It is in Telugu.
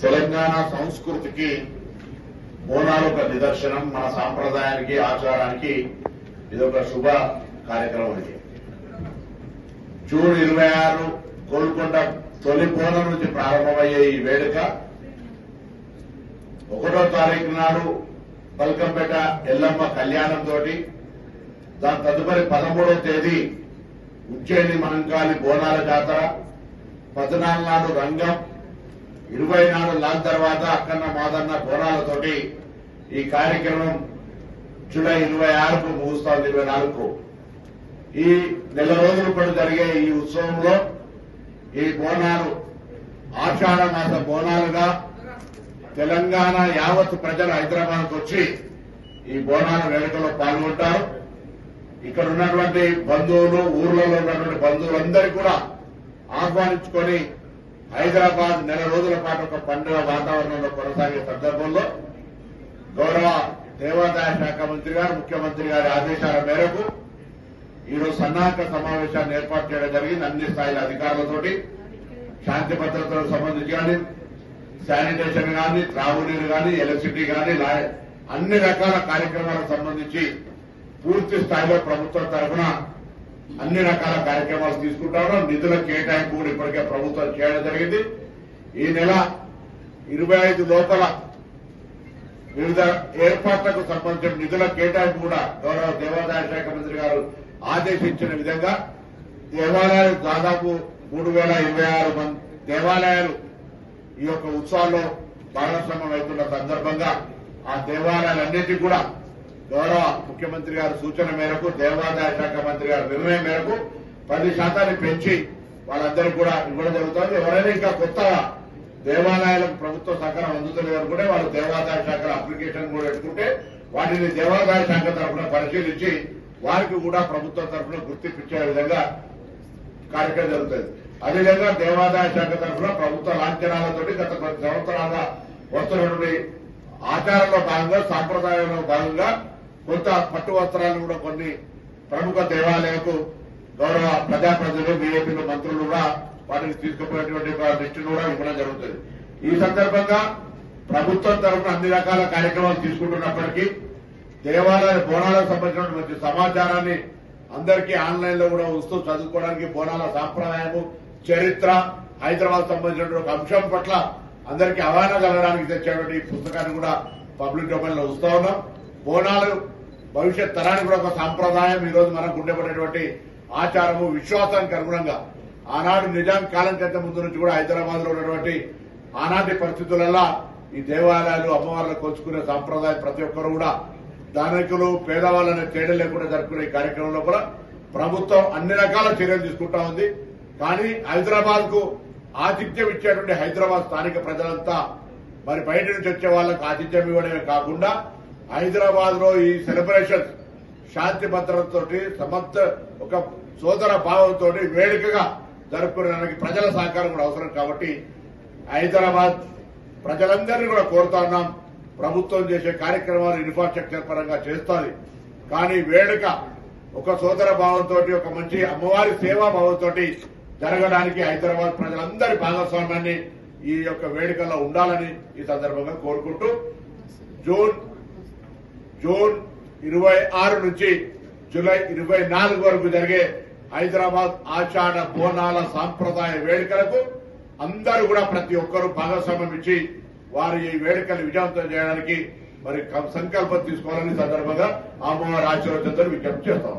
తెలంగాణ సంస్కృతికి బోనాలు ఒక నిదర్శనం మన సాంప్రదాయానికి ఆచారానికి ఇది ఒక శుభ కార్యక్రమం ఇది. జూన్ ఇరవై ఆరు గోల్కొండ తొలి బోనం నుంచి ప్రారంభమయ్యే ఈ వేడుక ఒకటో తారీఖు నాడు పల్కంపేట ఎల్లమ్మ కళ్యాణం తోటి దాని తదుపరి పదమూడవ తేదీ ఉజ్జయిని మనంకాలి బోనాల జాతర పద్నాలుగు నాడు రంగం ఇరవై నాలుగు లాల్ తర్వాత అక్కన్న మాదన్న బోనాలతోటి ఈ కార్యక్రమం జూలై ఇరవై ఆరుకు ముగుస్తోంది ఇరవై నాలుగుకు. ఈ నెల రోజుల పాటు జరిగే ఈ ఉత్సవంలో ఈ బోనాలు ఆషాఢ మాస బోనాలుగా తెలంగాణ యావత్ ప్రజలు హైదరాబాద్కు వచ్చి ఈ బోనాల వేడుకలో పాల్గొంటారు. ఇక్కడ ఉన్నటువంటి బంధువులు ఊర్లలో ఉన్నటువంటి బంధువులందరికీ కూడా ఆహ్వానించుకొని హైదరాబాద్ నెల రోజుల పాటు ఒక పండుగ వాతావరణంలో కొనసాగే సందర్భంలో గౌరవ దేవాదాయ శాఖ మంత్రి గారు ముఖ్యమంత్రి గారి ఆదేశాల మేరకు ఈరోజు సన్నాహక సమావేశాన్ని ఏర్పాటు చేయడం జరిగింది. అన్ని స్థాయిల అధికారులతోటి శాంతి భద్రతలకు సంబంధించి కానీ శానిటేషన్ కానీ త్రాగునీరు కానీ ఎలక్ట్రిసిటీ కానీ అన్ని రకాల కార్యక్రమాలకు సంబంధించి పూర్తి స్థాయిలో ప్రభుత్వం తరఫున అన్ని రకాల కార్యక్రమాలు తీసుకుంటారు. నిధుల కేటాయింపు కూడా ఇప్పటికే ప్రభుత్వం చేయడం జరిగింది. ఈ నెల ఇరవై ఐదు లోపల వివిధ ఏర్పాట్లకు సంబంధించిన నిధుల కేటాయింపు కూడా గౌరవ దేవాదాయ శాఖ మంత్రి గారు ఆదేశించిన విధంగా దేవాలయాలు దాదాపు మూడు వేల ఇరవై ఆరు మంది దేవాలయాలు ఈ యొక్క ఉత్సవాల్లో భాగస్వామ్యం అవుతున్న సందర్భంగా ఆ దేవాలయాలన్నిటికీ కూడా గౌరవ ముఖ్యమంత్రి గారి సూచన మేరకు దేవాదాయ శాఖ మంత్రి గారి నిర్ణయం మేరకు పది శాతాన్ని పెంచి వాళ్ళందరూ కూడా ఇవ్వడం జరుగుతుంది. ఎవరైనా ఇంకా కొత్తగా దేవాలయాలకు ప్రభుత్వ సహకారం అందుతుంది అనుకుంటే వాళ్ళు దేవాదాయ శాఖ అప్లికేషన్ కూడా పెట్టుకుంటే వాటిని దేవాదాయ శాఖ తరఫున పరిశీలించి వారికి కూడా ప్రభుత్వం తరఫున గుర్తింపించే విధంగా కార్యక్రమం జరుగుతుంది. అదేవిధంగా దేవాదాయ శాఖ తరఫున ప్రభుత్వ లాంఛనాలతోటి గత పది సంవత్సరాలుగా వస్తున్నటువంటి ఆచారంలో భాగంగా సాంప్రదాయంలో భాగంగా కొంత పట్టు వస్త్రాలు కూడా కొన్ని ప్రముఖ దేవాలయాలకు గౌరవ ప్రజాప్రతినిధులు బీజేపీలు మంత్రులు కూడా వాటిని తీసుకుపోయినటువంటి దృష్టిని కూడా ఇవ్వడం జరుగుతుంది. ఈ సందర్భంగా ప్రభుత్వం తరఫున అన్ని రకాల కార్యక్రమాలు తీసుకుంటున్నప్పటికీ దేవాలయ బోనాలకు సంబంధించినటువంటి మంచి సమాచారాన్ని అందరికీ ఆన్లైన్లో కూడా వస్తూ చదువుకోవడానికి బోనాల సాంప్రదాయము చరిత్ర హైదరాబాద్ సంబంధించిన అంశం పట్ల అందరికీ అవగాహన కలగడానికి తెచ్చేటువంటి పుస్తకాన్ని కూడా పబ్లిక్ డొమైన్లో వస్తా ఉన్నాం. బోనాలు భవిష్యత్ తరానికి కూడా ఒక సాంప్రదాయం ఈరోజు మనకు ఉండేటటువంటి ఆచారము విశ్వాసానికి అనుగుణంగా ఆనాడు నిజాం కాలం కంటే ముందు నుంచి కూడా హైదరాబాద్లో ఉన్నటువంటి ఆనాటి పరిస్థితులలో ఈ దేవాలయాలు అమ్మవార్లు కొలుచుకునే సాంప్రదాయం ప్రతి ఒక్కరు కూడా ధనికులు పేదవాళ్ళని తేడా లేకుండా జరుపుకునే ఈ కార్యక్రమంలో కూడా ప్రభుత్వం అన్ని రకాల చర్యలు తీసుకుంటా ఉంది. కానీ హైదరాబాద్కు ఆతిథ్యం ఇచ్చేటువంటి హైదరాబాద్ స్థానిక ప్రజలంతా మరి బయట నుంచి వచ్చే వాళ్ళకు ఆతిథ్యం ఇవ్వడమే కాకుండా హైదరాబాద్లో ఈ సెలబ్రేషన్ శాంతి భద్రతతో సమర్థ ఒక సోదర భావంతో వేడుకగా జరుపుకోవడానికి ప్రజల సహకారం కూడా అవసరం కాబట్టి హైదరాబాద్ ప్రజలందరినీ కూడా కోరుతా ఉన్నాం. ప్రభుత్వం చేసే కార్యక్రమాలు ఇన్ఫ్రాస్ట్రక్చర్ పరంగా చేస్తుంది. కానీ వేడుక ఒక సోదర భావంతో ఒక మంచి అమ్మవారి సేవా భావంతో జరగడానికి హైదరాబాద్ ప్రజలందరి భాగస్వామ్యాన్ని ఈ యొక్క వేడుకల్లో ఉండాలని ఈ సందర్భంగా కోరుకుంటూ జూన్ జూన్ ఇరవై ఆరు నుంచి జూలై ఇరవై నాలుగు వరకు జరిగే హైదరాబాద్ ఆషాఢ బోనాల సాంప్రదాయ వేడుకలకు అందరూ కూడా ప్రతి ఒక్కరూ భాగస్వామ్యం ఇచ్చి వారు ఈ వేడుకలు విజయవంతం చేయడానికి మరి సంకల్పం తీసుకోవాలని సందర్భంగా అమ్మవారి ఆశీర్వచనతో విజ్ఞప్తి చేస్తాం